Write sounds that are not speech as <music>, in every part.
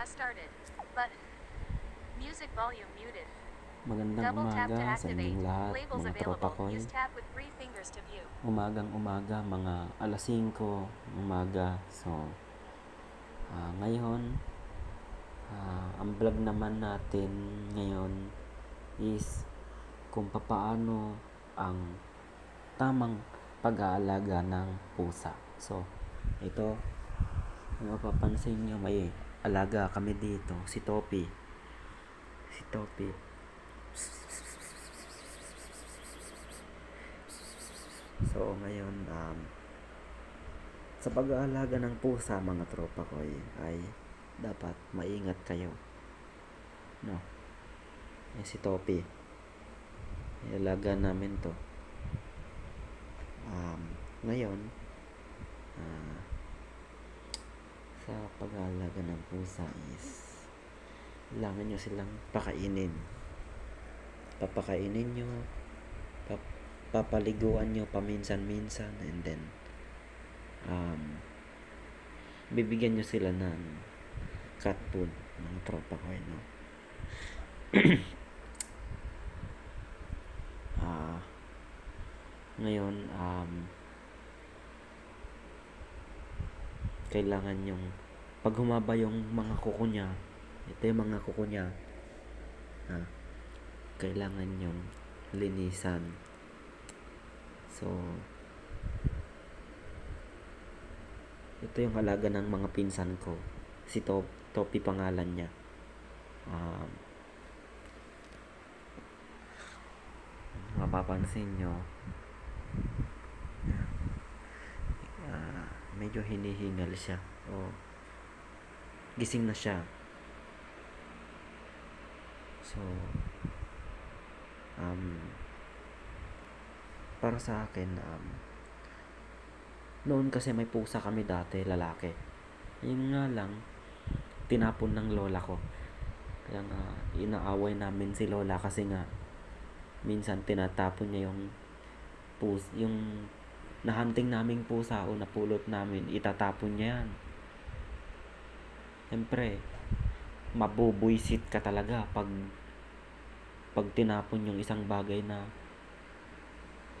has started, but music volume muted. Magandang Double tap to umaga sa activate. inyong lahat, Labels mga tropa available. ko. Use tab with three fingers to view. Umagang umaga, mga alas 5 umaga. So, ah, ngayon, ah, ang vlog naman natin ngayon is kung papaano ang tamang pag-aalaga ng pusa. So, ito, kung mapapansin nyo, may alaga kami dito, si Topi. Si Topi. So, ngayon, um, sa pag-aalaga ng pusa, mga tropa ko, ay, ay dapat maingat kayo. No? Eh, si Topi. Ilaga namin to. Um, ngayon, ah, sa pag-aalaga ng pusa is kailangan nyo silang pakainin. Papakainin nyo, pap papaliguan nyo paminsan-minsan and then um, bibigyan nyo sila ng cat food mga tropa ko eh, no? <clears throat> ah ngayon um, kailangan yung pag humaba yung mga kuko niya ito yung mga kuko niya ha, kailangan yung linisan So, ito yung halaga ng mga pinsan ko. Si Top, Topi pangalan niya. Um, mapapansin nyo, medyo hinihingal siya. O, gising na siya. So, um, para sa akin, um, noon kasi may pusa kami dati, lalaki. Yun nga lang, tinapon ng lola ko. Kaya nga, inaaway namin si lola kasi nga, minsan tinatapon niya yung pus, yung nahunting naming pusa o napulot namin, itatapon niya yan. Siyempre, mabubuisit ka talaga pag pag tinapon yung isang bagay na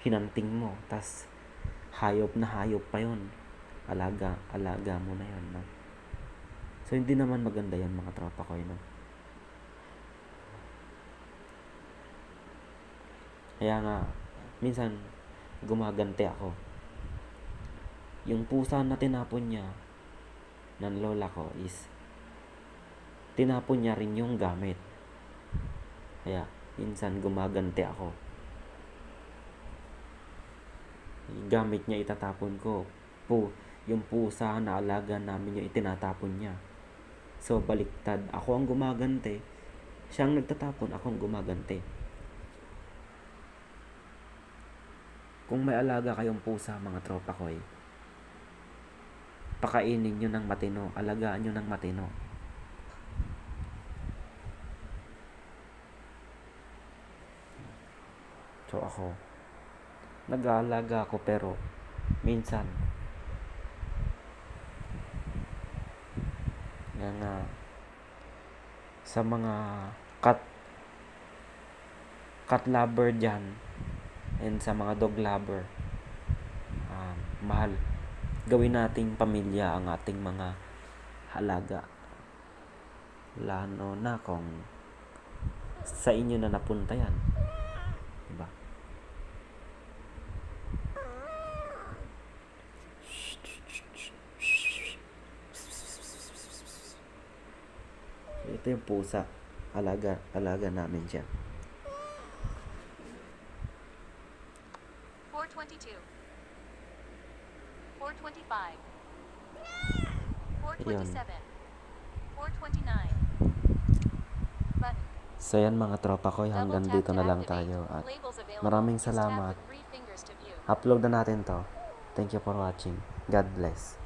hinanting mo tas hayop na hayop pa yon alaga alaga mo na yon no? so hindi naman maganda yan mga tropa ko no? kaya nga minsan gumagante ako yung pusa na tinapon niya ng lola ko is tinapon niya rin yung gamit kaya minsan gumagante ako gamit niya itatapon ko. Po, yung pusa na alaga namin yung itinatapon niya. So, baliktad. Ako ang gumagante. Siya ang nagtatapon, ako ang gumagante. Kung may alaga kayong pusa, mga tropa ko eh, pakainin nyo ng matino, alagaan nyo ng matino. So ako, nag-aalaga ako pero minsan yan nga sa mga cat cat lover dyan and sa mga dog lover um, mahal gawin nating pamilya ang ating mga halaga lalo na kung sa inyo na napunta yan diba Ito yung pusa. Alaga, alaga namin siya. 422. 425. 427. 429. Button. So yan mga tropa ko, Double hanggang dito to na lang tayo. At maraming salamat. upload na natin to. Thank you for watching. God bless.